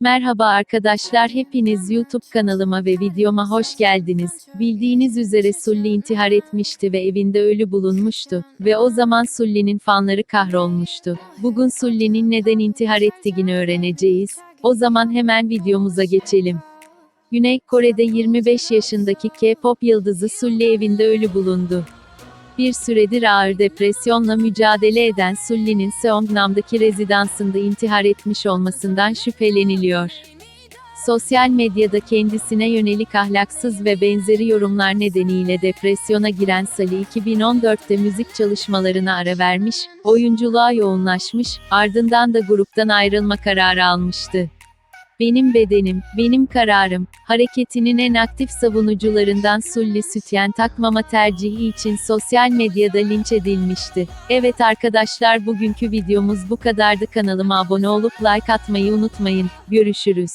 Merhaba arkadaşlar hepiniz YouTube kanalıma ve videoma hoş geldiniz. Bildiğiniz üzere Sulli intihar etmişti ve evinde ölü bulunmuştu. Ve o zaman Sulli'nin fanları kahrolmuştu. Bugün Sulli'nin neden intihar ettiğini öğreneceğiz. O zaman hemen videomuza geçelim. Güney Kore'de 25 yaşındaki K-pop yıldızı Sulli evinde ölü bulundu. Bir süredir ağır depresyonla mücadele eden Sulli'nin Seongnam'daki rezidansında intihar etmiş olmasından şüpheleniliyor. Sosyal medyada kendisine yönelik ahlaksız ve benzeri yorumlar nedeniyle depresyona giren Sally 2014'te müzik çalışmalarına ara vermiş, oyunculuğa yoğunlaşmış, ardından da gruptan ayrılma kararı almıştı. Benim bedenim, benim kararım, hareketinin en aktif savunucularından Sulli Sütyen takmama tercihi için sosyal medyada linç edilmişti. Evet arkadaşlar bugünkü videomuz bu kadardı kanalıma abone olup like atmayı unutmayın. Görüşürüz.